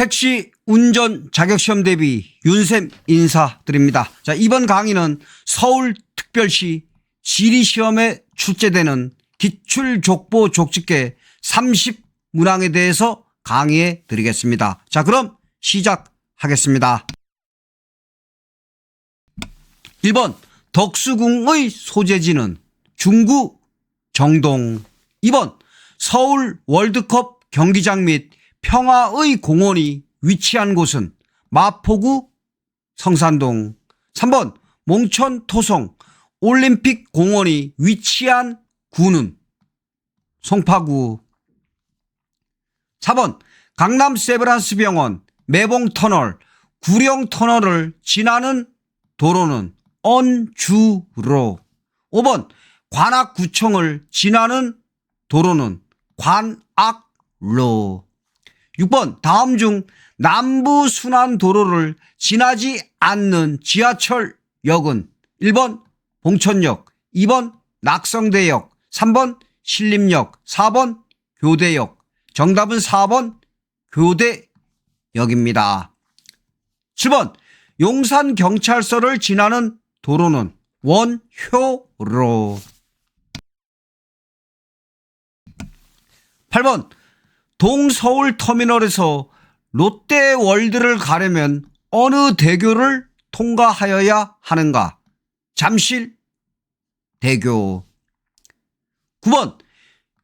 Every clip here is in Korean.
택시 운전 자격시험 대비 윤쌤 인사드립니다. 자, 이번 강의는 서울특별시 지리시험에 출제되는 기출족보 족집계 30문항에 대해서 강의해 드리겠습니다. 자, 그럼 시작하겠습니다. 1번 덕수궁의 소재지는 중구 정동 2번 서울 월드컵 경기장 및 평화의 공원이 위치한 곳은 마포구 성산동. 3번 몽천 토성 올림픽 공원이 위치한 구는 송파구. 4번 강남 세브란스 병원 매봉 터널 구령 터널을 지나는 도로는 언주로. 5번 관악구청을 지나는 도로는 관악로 6번 다음 중 남부 순환 도로를 지나지 않는 지하철 역은 1번 봉천역, 2번 낙성대역, 3번 신림역, 4번 교대역. 정답은 4번 교대역입니다. 7번 용산 경찰서를 지나는 도로는 원효로. 8번 동서울 터미널에서 롯데월드를 가려면 어느 대교를 통과하여야 하는가? 잠실 대교. 9번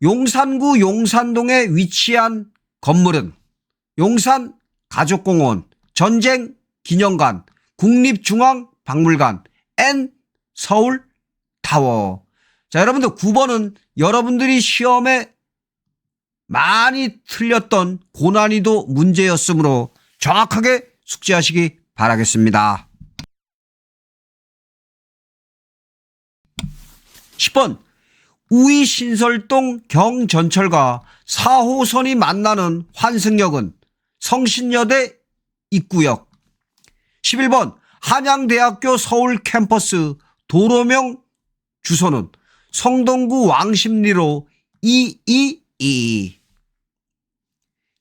용산구 용산동에 위치한 건물은 용산 가족공원, 전쟁 기념관, 국립중앙박물관, N 서울 타워. 자, 여러분들 9번은 여러분들이 시험에 많이 틀렸던 고난이도 문제였으므로 정확하게 숙지하시기 바라겠습니다. 10번. 우이신설동 경전철과 4호선이 만나는 환승역은 성신여대 입구역. 11번. 한양대학교 서울 캠퍼스 도로명 주소는 성동구 왕십리로 222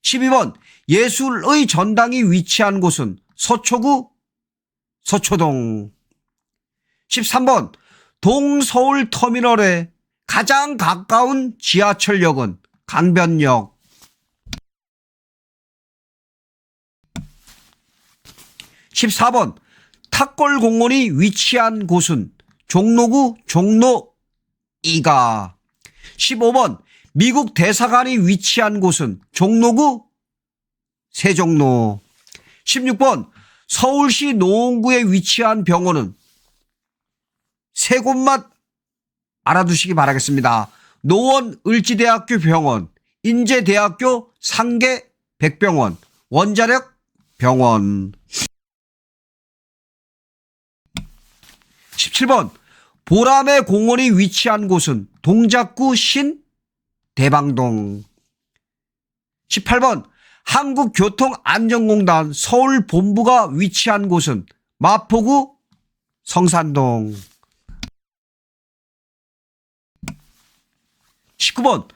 12번 예술의 전당이 위치한 곳은 서초구 서초동. 13번 동서울 터미널에 가장 가까운 지하철역은 강변역. 14번 탁골공원이 위치한 곳은 종로구 종로 2가. 15번 미국 대사관이 위치한 곳은 종로구 세종로 16번 서울시 노원구에 위치한 병원은 세 곳만 알아두시기 바라겠습니다. 노원 을지대학교 병원, 인제대학교 상계 백병원, 원자력 병원. 17번 보람의 공원이 위치한 곳은 동작구 신 대방동. 18번 한국교통안전공단 서울본부가 위치한 곳은 마포구 성산동. 19번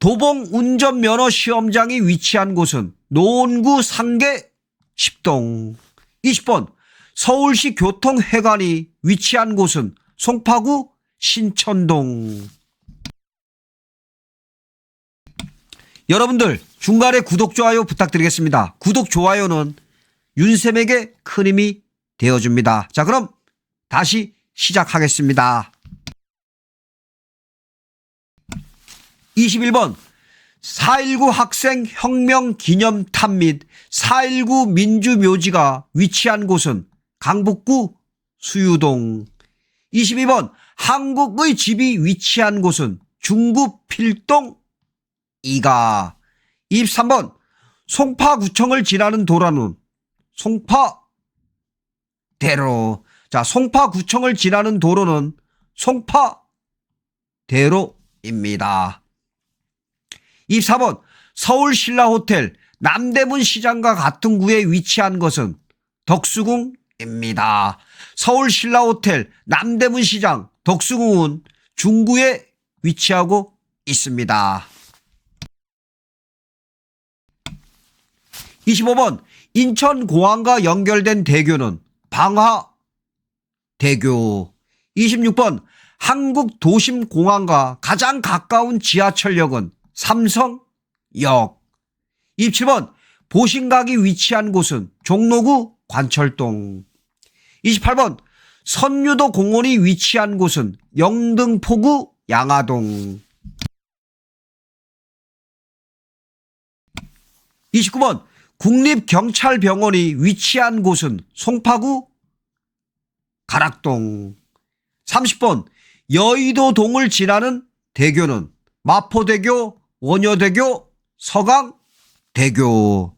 도봉 운전면허 시험장이 위치한 곳은 노원구 상계 10동. 20번 서울시 교통회관이 위치한 곳은 송파구 신천동. 여러분들 중간에 구독, 좋아요 부탁드리겠습니다. 구독, 좋아요는 윤쌤에게 큰 힘이 되어줍니다. 자, 그럼 다시 시작하겠습니다. 21번 4.19 학생 혁명 기념탑 및 4.19 민주묘지가 위치한 곳은 강북구 수유동 22번 한국의 집이 위치한 곳은 중구 필동 이가 23번 송파구청을 지나는 도로는 송파대로 자 송파구청을 지나는 도로는 송파대로입니다. 24번 서울 신라호텔 남대문 시장과 같은 구에 위치한 것은 덕수궁입니다. 서울 신라호텔 남대문 시장 덕수궁은 중구에 위치하고 있습니다. 25번. 인천 공항과 연결된 대교는 방화 대교. 26번. 한국 도심 공항과 가장 가까운 지하철역은 삼성역. 27번. 보신각이 위치한 곳은 종로구 관철동. 28번. 선유도 공원이 위치한 곳은 영등포구 양화동. 29번 국립경찰병원이 위치한 곳은 송파구 가락동. 30번. 여의도동을 지나는 대교는 마포대교, 원효대교, 서강대교.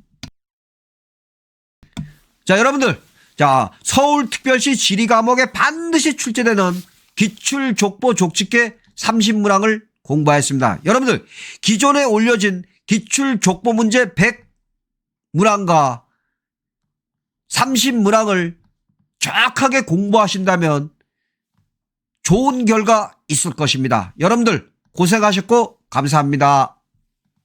자 여러분들. 자 서울특별시 지리과목에 반드시 출제되는 기출족보 족집계 30문항을 공부하였습니다. 여러분들 기존에 올려진 기출족보 문제 100 문항과 30문항을 정확하게 공부하신다면 좋은 결과 있을 것입니다. 여러분들 고생하셨고 감사합니다.